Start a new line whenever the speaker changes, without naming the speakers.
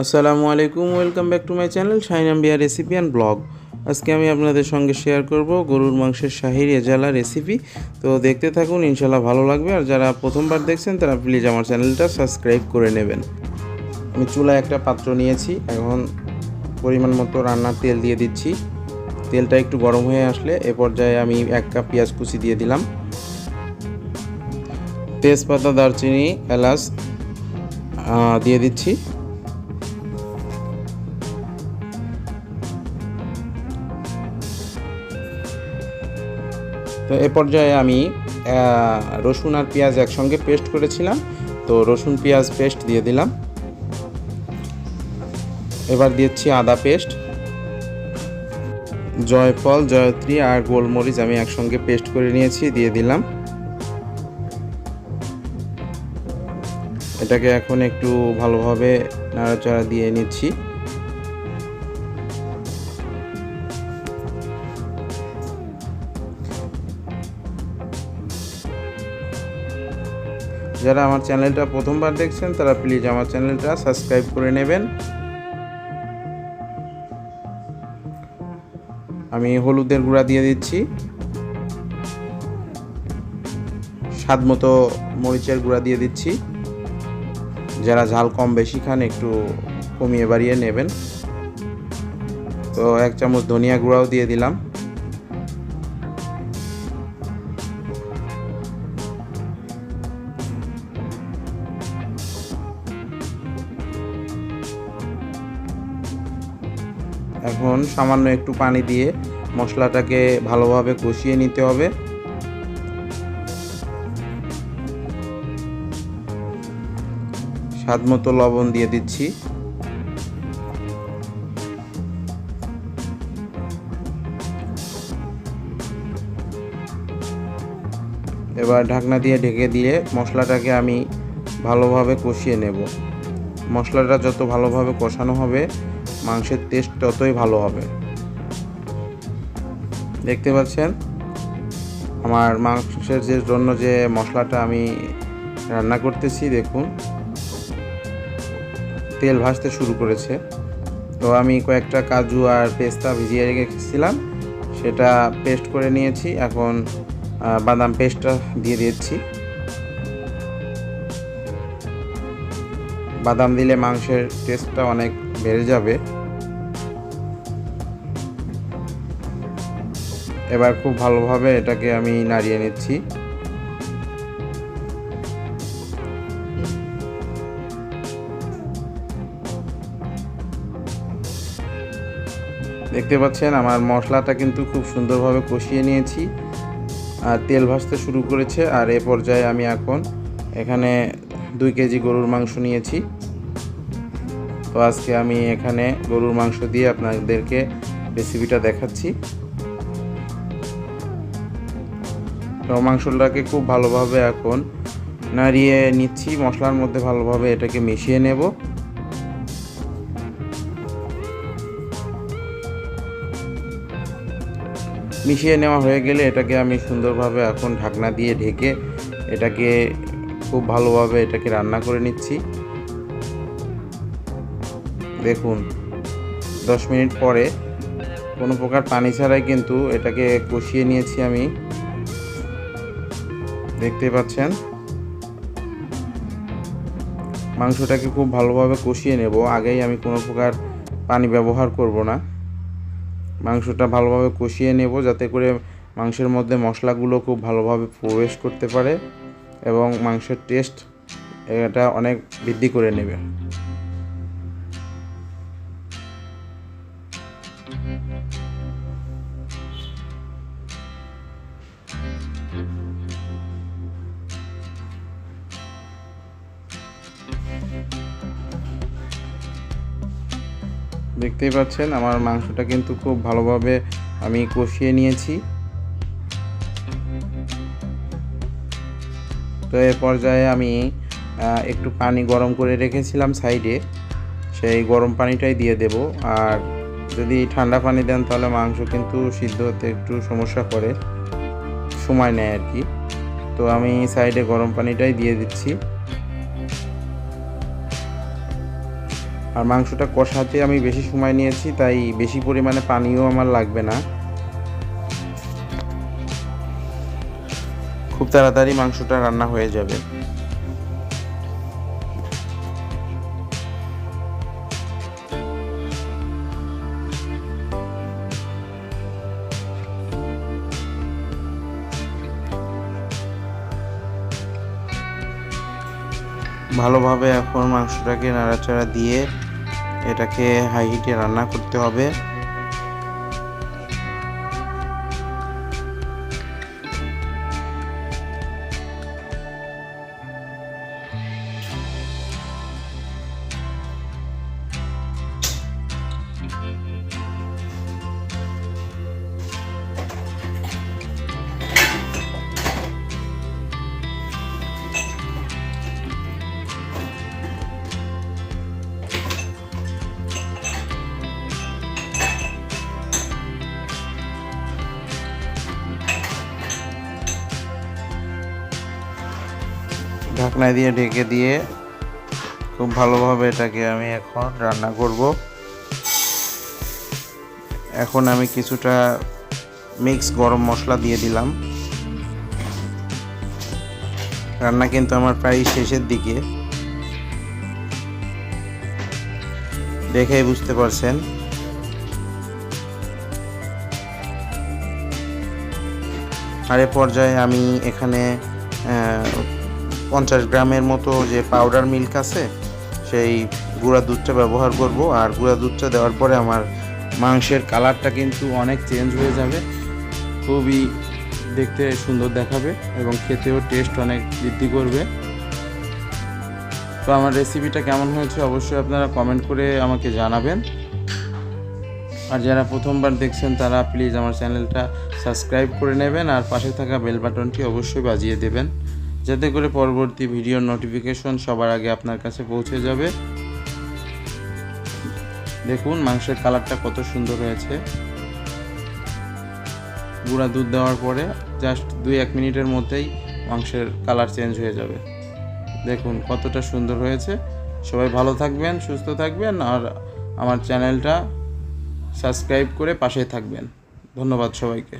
আসসালামু আলাইকুম, welcome back to my channel Shainam beer recipe and blog. আজকে আমি আপনাদের সঙ্গে শেয়ার করব গরুর মাংসের শাহি রেজালা রেসিপি। তো দেখতে থাকুন ইনশাল্লাহ ভালো লাগবে। আর যারা প্রথমবার দেখছেন, তারা প্লিজ আমার চ্যানেলটা সাবস্ক্রাইব করে নেবেন। আমি চুলায় একটা পাত্র নিয়েছি, এখন পরিমাণ মতো রান্নার তেল দিয়ে দিচ্ছি। তেলটা একটু গরম হয়ে আসলে এ পর্যায়ে আমি এক কাপ পেঁয়াজ কুচি দিয়ে দিলাম। তেজপাতা, দারচিনি, এলাচ দিয়ে দিচ্ছি। তো এ পর্যায়ে আমি রসুন আর পেঁয়াজ একসঙ্গে পেস্ট করেছিলাম। তো রসুন, পেঁয়াজ পেস্ট দিয়ে দিলাম। এবার দিচ্ছি আদা পেস্ট। জয়ফল, জয়ত্রী আর গোলমরিচ আমি একসঙ্গে পেস্ট করে নিয়েছি, দিয়ে দিলাম। এটাকে এখন একটু ভালোভাবে নাড়াচাড়া দিয়ে নিচ্ছি। যারা আমার চ্যানেলটা প্রথমবার দেখছেন, তারা প্লিজ আমার চ্যানেলটা সাবস্ক্রাইব করে নেবেন। আমি হলুদের গুঁড়া দিয়ে দিচ্ছি। স্বাদ মতো মরিচের গুঁড়া দিয়ে দিচ্ছি। যারা ঝাল কম বেশি খান, একটু কমিয়ে বাড়িয়ে নেবেন। তো এক চামচ ধনিয়া গুঁড়াও দিয়ে দিলাম। এখন সামান্য একটু পানি দিয়ে মশলাটাকে ভালোভাবে কষিয়ে নিতে হবে। স্বাদ মতো লবণ দিয়ে দিচ্ছি। এবার ঢাকনা দিয়ে ঢেকে দিয়ে মশলাটাকে আমি ভালোভাবে কষিয়ে নেব। মশলাটা যত ভালোভাবে কষানো হবে মাংসের টেস্ট ততই ভালো হবে। দেখতে পাচ্ছেন? আমার মাংসের যে জন্য যে মশলাটা আমি রান্না করতেছি, দেখুন। তেল ভাসতে শুরু করেছে। তো আমি কয়েকটা কাজু আর পেস্তা ভিজিয়ে রেখেছিলাম। সেটা পেস্ট করে নিয়েছি। এখন বাদাম পেস্টটা দিয়ে দিচ্ছি। বাদাম দিলে মাংসের টেস্টটা অনেক বেড়ে যাবে। এবার খুব ভালোভাবে এটাকে আমি নাড়িয়ে নিচ্ছি। দেখতে পাচ্ছেন, আমার মশলাটা কিন্তু খুব সুন্দরভাবে কষিয়ে নিয়েছি। আর তেল ভাসতে শুরু করেছে, আর এ পর্যায়ে আমি এখন এখানে দুই কেজি গরুর মাংস নিয়েছি। তো আজকে আমি এখানে গরুর মাংস দিয়ে আপনাদেরকে রেসিপিটা দেখাচ্ছি। তো মাংসটাকে খুব ভালোভাবে এখন নাড়িয়ে নিচ্ছি, মশলার মধ্যে ভালোভাবে এটাকে মিশিয়ে নেব। মিশিয়ে নেওয়া হয়ে গেলে এটাকে আমি সুন্দরভাবে এখন ঢাকনা দিয়ে ঢেকে এটাকে খুব ভালোভাবে এটাকে রান্না করে নিচ্ছি। দেখুন, দশ মিনিট পরে কোনো প্রকার পানি ছাড়াই কিন্তু এটাকে কষিয়ে নিয়েছি আমি। দেখতে পাচ্ছেন? মাংসটাকে খুব ভালোভাবে কষিয়ে নেব। আগেই আমি কোনো প্রকার পানি ব্যবহার করব না। মাংসটা ভালোভাবে কষিয়ে নেব যাতে করে মাংসের মধ্যে মশলাগুলো খুব ভালোভাবে প্রবেশ করতে পারে এবং মাংসের টেস্ট এটা অনেক বৃদ্ধি করে নেবে। দেখতেই পাচ্ছেন, আমার মাংসটা কিন্তু খুব ভালোভাবে আমি কষিয়ে নিয়েছি। তো এ পর্যায়ে আমি একটু পানি গরম করে রেখেছিলাম সাইডে, সেই গরম পানিটাই দিয়ে দেব। আর যদি ঠান্ডা পানি দেন তাহলে মাংস কিন্তু সিদ্ধ হতে একটু সমস্যা করে। সময় নেয় আর কি। তো আমি সাইডে গরম পানিটাই দিয়ে দিচ্ছি। আর মাংসটা কষাতে আমি বেশি সময় নিয়েছি, তাই বেশি পরিমাণে পানিও আমার লাগবে না। খুব তাড়াতাড়ি মাংসটা রান্না হয়ে যাবে। ভালোভাবে এখন মাংসটাকে নাড়াচাড়া দিয়ে এটাকে হাই হিটে রান্না করতে হবে। ঢাকনা দিয়ে ঢেকে দিয়ে খুব ভালোভাবে এটাকে আমি এখন রান্না করব। এখন আমি কিছুটা মিক্স গরম মশলা দিয়ে দিলাম। রান্না কিন্তু আমার প্রায় শেষের দিকে। দেখেই বুঝতে পারছেন। আর এ পর্যায়ে আমি এখানে পঞ্চাশ গ্রামের মতো যে পাউডার মিল্ক আছে, সেই গুঁড়া দুধটা ব্যবহার করব। আর গুঁড়া দুধটা দেওয়ার পরে আমার মাংসের কালারটা কিন্তু অনেক চেঞ্জ হয়ে যাবে। খুবই দেখতে সুন্দর দেখাবে এবং খেতেও টেস্ট অনেক বৃদ্ধি করবে। তো আমার রেসিপিটা কেমন হয়েছে অবশ্যই আপনারা কমেন্ট করে আমাকে জানাবেন। আর যারা প্রথমবার দেখছেন তারা প্লিজ আমার চ্যানেলটা সাবস্ক্রাইব করে নেবেন আর পাশে থাকা বেল বাটনটি অবশ্যই বাজিয়ে দেবেন। যাতে করে পরবর্তী ভিডিওর নোটিফিকেশন সবার আগে আপনার কাছে পৌঁছে যাবে। দেখুন মাংসের কালারটা কত সুন্দর হয়েছে। গুঁড়া দুধ দেওয়ার পরে জাস্ট দুই এক মিনিটের মধ্যেই মাংসের কালার চেঞ্জ হয়ে যাবে। দেখুন কতটা সুন্দর হয়েছে। সবাই ভালো থাকবেন, সুস্থ থাকবেন আর আমার চ্যানেলটা সাবস্ক্রাইব করে পাশে থাকবেন। ধন্যবাদ সবাইকে।